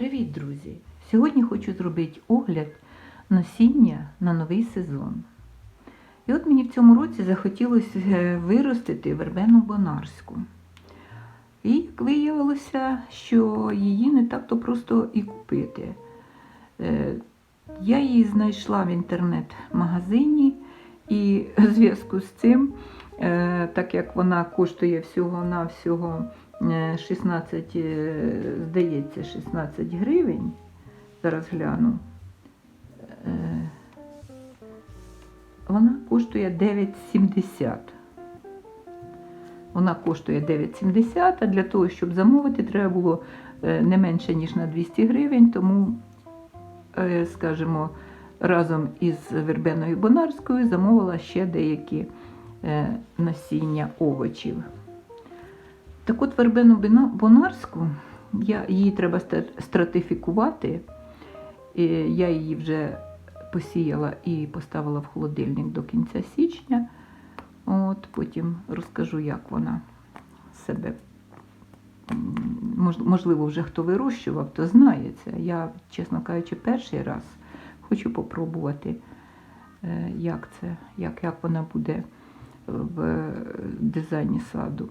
Привіт, друзі! Сьогодні хочу зробити огляд насіння на новий сезон. І от мені в цьому році захотілося е, виростити вербену бонарську. І як виявилося, що її не так-то просто і купити. Е, Я її знайшла в інтернет-магазині, і в зв'язку з цим, е, так як вона коштує всього-навсього 16, е, здається, 16 гривень, зараз гляну, е, вона коштує 9,70. Вона коштує 9,70, а для того, щоб замовити, треба було е, не менше, ніж на 200 гривень, тому, е, скажімо, разом із вербеною бонарською замовила ще деякі е, насіння овочів. Так от вербену бина- бонарську, я, її треба стратифікувати. Я її вже посіяла і поставила в холодильник до кінця січня. От, потім розкажу, як вона себе. Можливо, вже хто вирощував, то знає це. Я, чесно кажучи, перший раз хочу попробувати, е, як це, як, як вона буде в дизайні саду.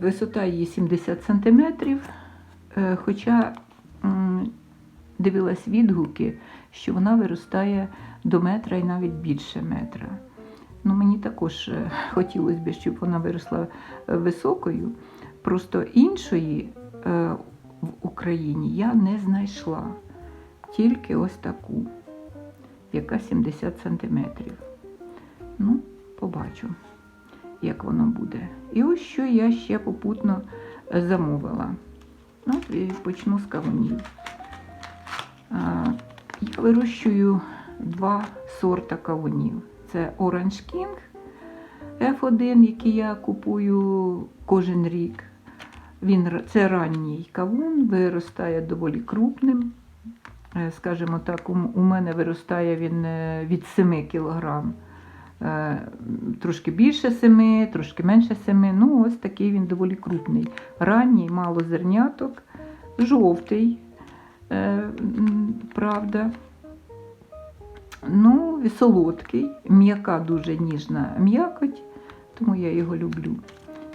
Висота її 70 см, хоча м, дивилась відгуки, що вона виростає до метра і навіть більше метра. Ну, мені також е, хотілося б, щоб вона виросла е, високою. Просто іншої е, в Україні я не знайшла. Тільки ось таку, яка 70 сантиметрів. Ну, побачу, як воно буде. І ось що я ще попутно е, замовила. І почну з кавунів. Я вирощую два сорта кавунів. Це Orange King F1, який я купую кожен рік. Він, це ранній кавун, виростає доволі крупним. Е, Скажімо так, у, мене виростає він е, від 7 кг. Трошки більше 7, трошки менше 7. Ну, ось такий він доволі крупний. Ранній, мало зерняток, жовтий, е, правда. Ну, солодкий, м'яка дуже ніжна м'якоть, тому я його люблю.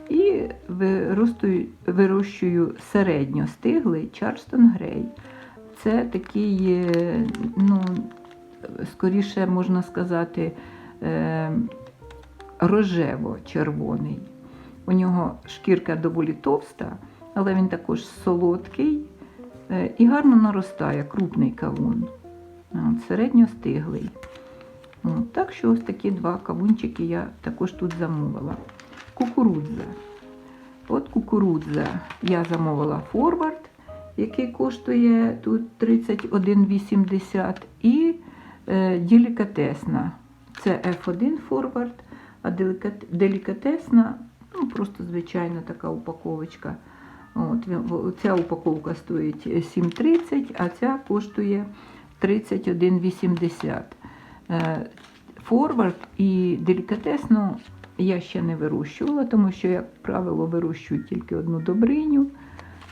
І виростую, вирощую середньостиглий Чарстон Грей. Це такий, е, ну, скоріше можна сказати, е, рожево-червоний. У нього шкірка доволі товста, але він також солодкий е, і гарно наростає, крупний кавун. От, середньостиглий. Так що ось такі два кавунчики я також тут замовила. Кукурудза. От кукурудза я замовила форвард, який коштує тут 31,80 і е, делікатесна. Це F1 форвард, а делікатесна, ну просто звичайна така упаковочка. От, ця упаковка стоїть 7,30, а ця коштує 31,80. Е, Форвард і делікатесну я ще не вирощувала, тому що, як правило, вирощую тільки одну добриню.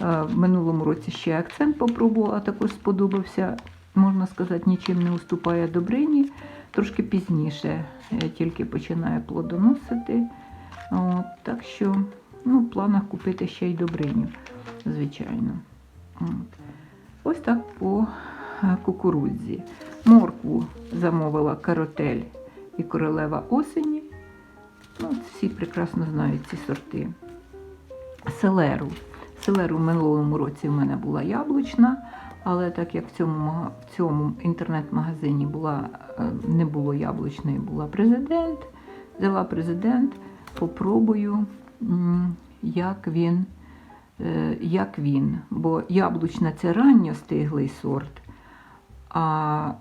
Е, В минулому році ще акцент попробувала, також сподобався. Можна сказати, нічим не уступає добрині. Трошки пізніше е, тільки починає плодоносити. От, так що ну, в планах купити ще й добриню, звичайно. От. Ось так по е, кукурудзі. Моркву замовила каротель і королева осені. Ну, всі прекрасно знають ці сорти. Селеру. Селеру в минулому році в мене була яблучна, але так як в цьому, в цьому інтернет-магазині була, е, не було яблучної, була президент. Взяла президент, попробую, як він, е, як він. Бо яблучна це ранньостиглий сорт, а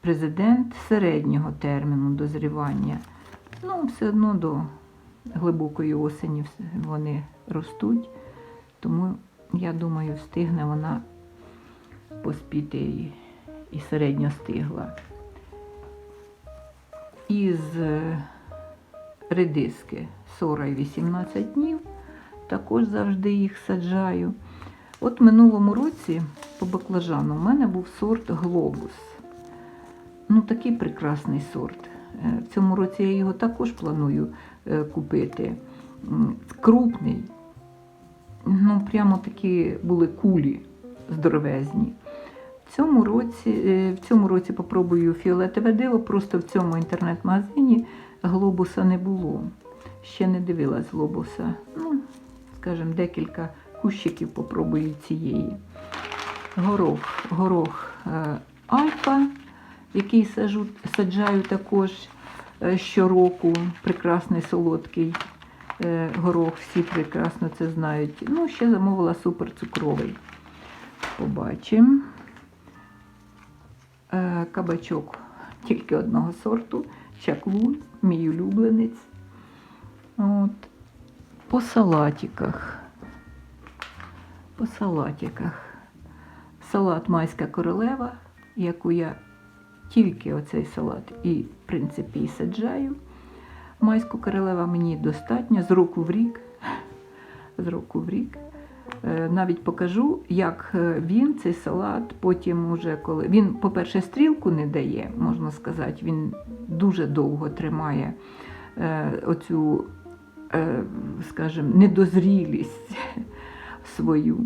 президент середнього терміну дозрівання. Ну, все одно до глибокої осені вони ростуть. Тому я думаю, встигне вона поспіти і, середньо стигла. Із е, редиски 40 і 18 днів також завжди їх саджаю. От минулому році по баклажану у мене був сорт Глобус. Ну, такий прекрасний сорт. Е, В цьому році я його також планую е, купити. Крупний. Ну, прямо такі були кулі здоровезні. В цьому році, е, в цьому році попробую фіолетове диво, просто в цьому інтернет-магазині глобуса не було. Ще не дивилась глобуса. Ну, скажімо, декілька кущиків попробую цієї. Горох, горох е, альфа, який саджу, саджаю також е, щороку. Прекрасний солодкий горох, всі прекрасно це знають. Ну, ще замовила суперцукровий. Побачимо. Е, Кабачок тільки одного сорту. Чаклун, мій улюбленець. От. По салатиках. По салатиках. Салат майська королева, яку я тільки оцей салат і, в принципі, і саджаю. Майську королева мені достатньо з року в рік. З року в рік. Е, Навіть покажу, як е, він цей салат потім уже коли. Він, по-перше, стрілку не дає, можна сказати, він дуже довго тримає е, оцю, скажімо, недозрілість свою.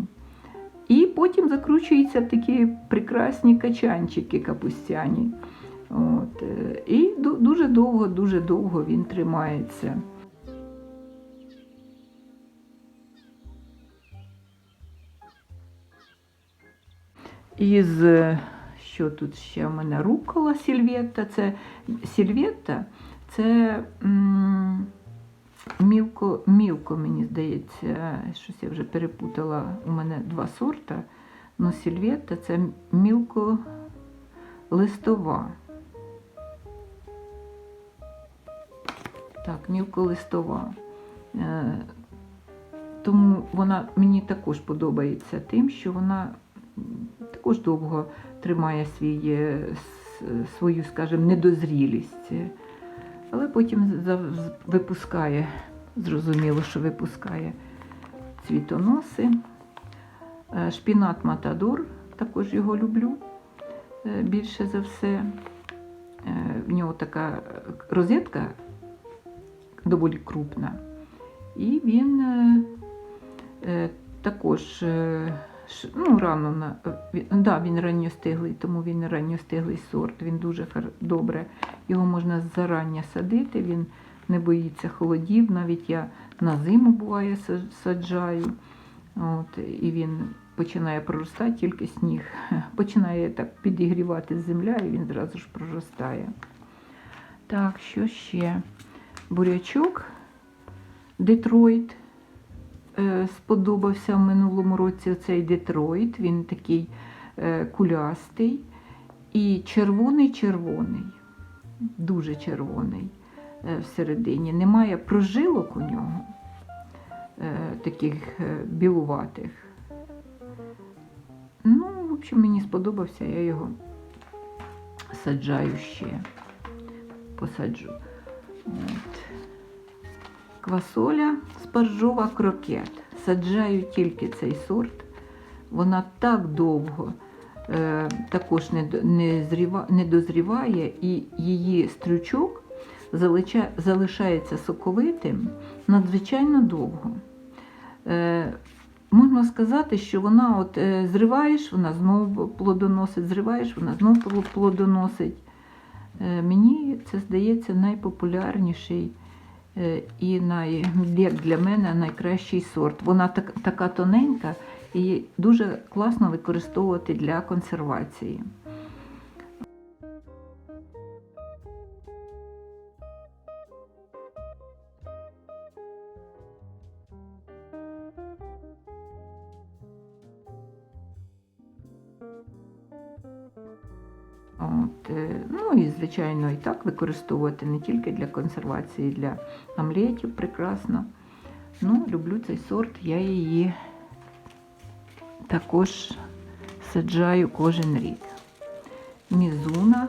І потім закручуються в такі прекрасні качанчики капустяні. От. І дуже довго, дуже довго він тримається. Із е, що тут ще в мене рукола сільветта. Це сільветта це мілко, мілко, мені здається, щось я вже перепутала. У мене два сорта. Ну, сільветта це мілко листова. Так, мілколистова. Е, Тому вона мені також подобається тим, що вона також довго тримає свій, е, свою, скажімо, недозрілість. Але потім випускає, зрозуміло, що випускає цвітоноси. Е, Шпінат Матадор, також його люблю е, більше за все. В нього така розетка доволі крупна. І він також ну, рано на, е, да, він ранньостиглий, тому він ранньостиглий сорт, він дуже добре. Його можна зарання садити, він не боїться холодів. Навіть я на зиму буває саджаю. От, і він починає проростати, тільки сніг. Починає так підігрівати земля, і він зразу ж проростає. Так, що ще? Бурячок Детройт. Е, Сподобався в минулому році цей Детройт. Він такий е, кулястий і червоний-червоний, дуже червоний е, всередині. Немає прожилок у нього, таких білуватих. Ну, в общем, мені сподобався, я його саджаю ще. Посаджу. От. Квасоля спаржова крокет. Саджаю тільки цей сорт. Вона так довго е, також не, не, зріва, не дозріває, і її стрючок залича, залишається соковитим надзвичайно довго. Е, можна сказати, що вона от е, зриваєш, вона знову плодоносить, зриваєш, вона знову плодоносить. Е, мені це здається найпопулярніший і най, як для мене найкращий сорт. Вона так, така тоненька і дуже класно використовувати для консервації. От, е, ну і, звичайно, і так використовувати не тільки для консервації, для омлетів прекрасно. Ну, люблю цей сорт, я її також саджаю кожен рік. Мізуна,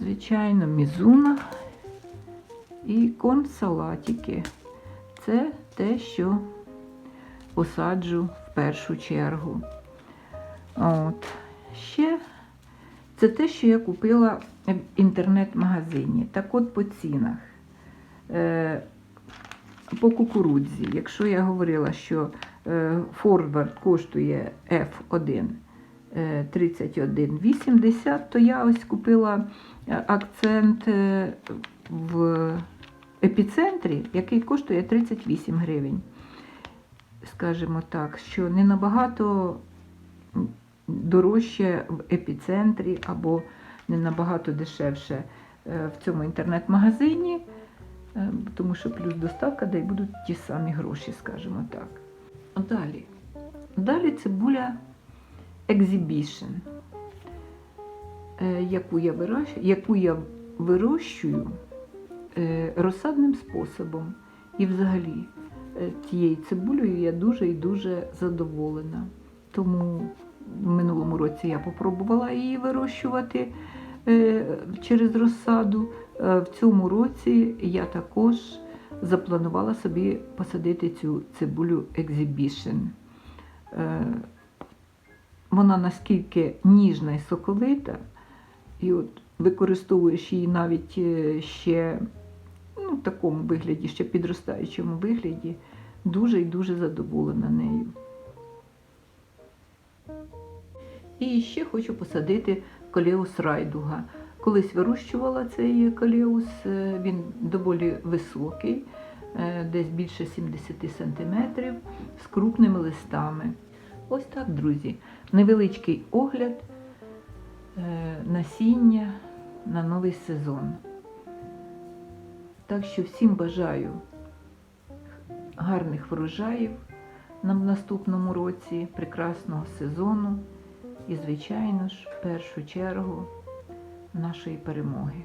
звичайно, мізуна і консалатики. Це те, що посаджу в першу чергу. От. Ще це те, що я купила в інтернет-магазині. Так от по цінах. Е, по кукурудзі, якщо я говорила, що е, форвард коштує F1 е, 31,80, то я ось купила е, акцент е, в епіцентрі, який коштує 38 гривень. Скажімо так, що не набагато дорожче в епіцентрі або не набагато дешевше е, в цьому інтернет-магазині, е, тому що плюс доставка, де й будуть ті самі гроші, скажімо так. Далі. Далі цибуля Exhibition, е, яку я вирощую, яку я вирощую розсадним способом. І взагалі тією цибулею я дуже і дуже задоволена. Тому в минулому році я попробувала її вирощувати е, через розсаду. Е, В цьому році я також запланувала собі посадити цю цибулю Exhibition. Е, Вона наскільки ніжна і соковита, і от використовуєш її навіть е, ще ну, в такому вигляді, ще підростаючому вигляді, дуже і дуже задоволена нею. І ще хочу посадити колеус райдуга. Колись вирощувала цей колеус, е, він доволі високий, е, десь більше 70 см, з крупними листами. Ось так, друзі, невеличкий огляд е, насіння на новий сезон. Так що всім бажаю гарних врожаїв на наступному році, прекрасного сезону і, звичайно ж, в першу чергу нашої перемоги.